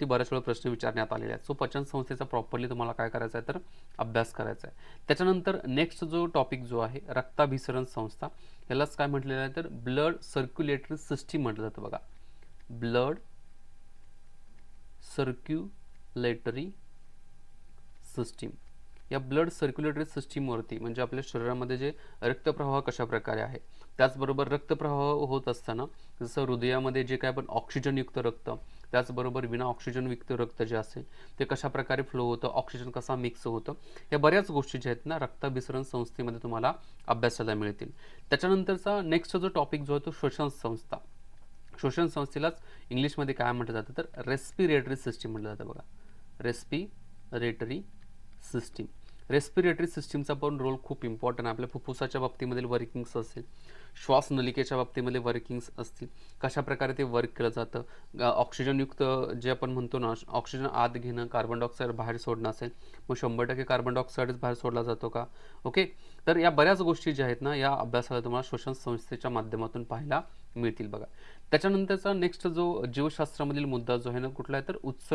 ती बऱ्याच वेळा प्रश्न विचारण्यात आलेले आहेत. सो पचन संस्थेचा प्रॉपरली तुम्हाला काय करायचं आहे तर अभ्यास करायचा आहे. त्याच्यानंतर नेक्स्ट जो टॉपिक जो आहे रक्ताभिसरण संस्था यालाच काय म्हटलेलं आहे तर ब्लड सर्क्युलेटरी सिस्टीम म्हटलं जातं बघा. ब्लड सर्क्युलेटरी सिस्टीम या ब्लड सर्क्युलेटरी सिस्टीमवरती म्हणजे आपल्या शरीरामध्ये जे रक्तप्रवाह कशा प्रकारे आहे त्याचबरोबर रक्तप्रवाह होत असताना जसं हृदयामध्ये जे काय आपण ऑक्सिजनयुक्त रक्त त्याचबरोबर विना ऑक्सिजनयुक्त रक्त जे असेल ते कशा प्रकारे फ्लो होतं ऑक्सिजन कसा मिक्स होतं या बऱ्याच गोष्टी ज्या आहेत ना रक्ताभिसरण संस्थेमध्ये तुम्हाला अभ्यासाला मिळतील. त्याच्यानंतरचा नेक्स्ट जो टॉपिक जो आहे तो श्वसन संस्था. श्वसन संस्थेलाच इंग्लिशमध्ये काय म्हटलं जातं तर रेस्पिरेटरी सिस्टीम म्हटलं जातं बघा. रेस्पिरेटरी सिस्टीम रेस्पिरेटरी सिस्टीमचा पण रोल खूप इम्पॉर्टंट आहे. आपल्या फुफ्फुसाच्या बाबतीमधील वर्किंग्स असेल श्वास नलिकेच्या बाबतीमध्ये वर्किंग्स असतील कशा प्रकारे ते वर्क केलं जातं ऑक्सिजनयुक्त जे आपण म्हणतो ना ऑक्सिजन आत घेणं कार्बन डायऑक्साईड बाहेर सोडणं असेल मग शंभर टक्के कार्बन डायऑक्साईडच बाहेर सोडला जातो का? ओके तर या बऱ्याच गोष्टी ज्या आहेत ना या अभ्यासाला तुम्हाला श्वसन संस्थेच्या माध्यमातून पाहायला मिळतील बघा. त्याच्यानंतरचा नेक्स्ट जो जीवशास्त्रामधील मुद्दा जो आहे ना कुठला आहे? तर उत्सर्ग